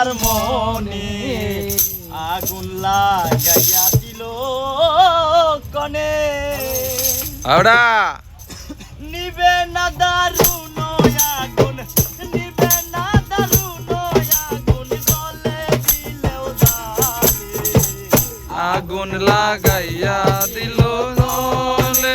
আর মনে আগুন লাগাইয়া দিল কনে। আওড়া। নিবে না দারুণ আগুন নিবে না দারুণ আগুন জলে দিলেও আগুন লাগাইয়া দিল জলে।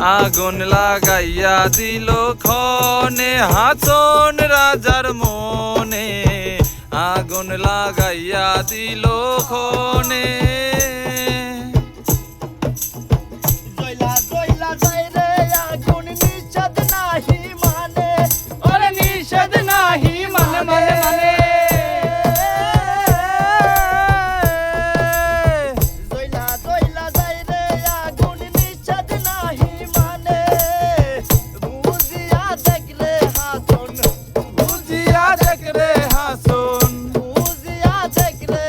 আগুন লাগাইয়া দিল খনে হাসন রাজার মনে। আগুন লাগাইয়া দিল খনে দেখলে হাসন। বুঝিয়া দেখলে হাসন। বুঝিয়া দেখলে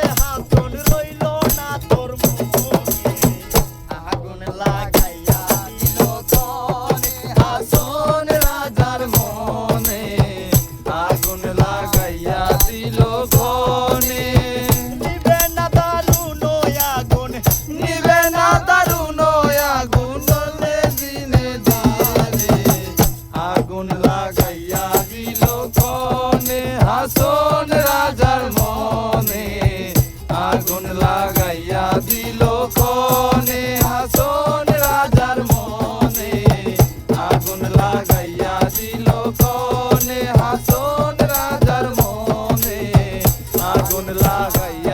লাগাইয়া দিল কনে হাসন রাজার মনে। আগুন লাগাইয়া দিল কনে হাসন রাজার মনে। আগুন লাগাইয়া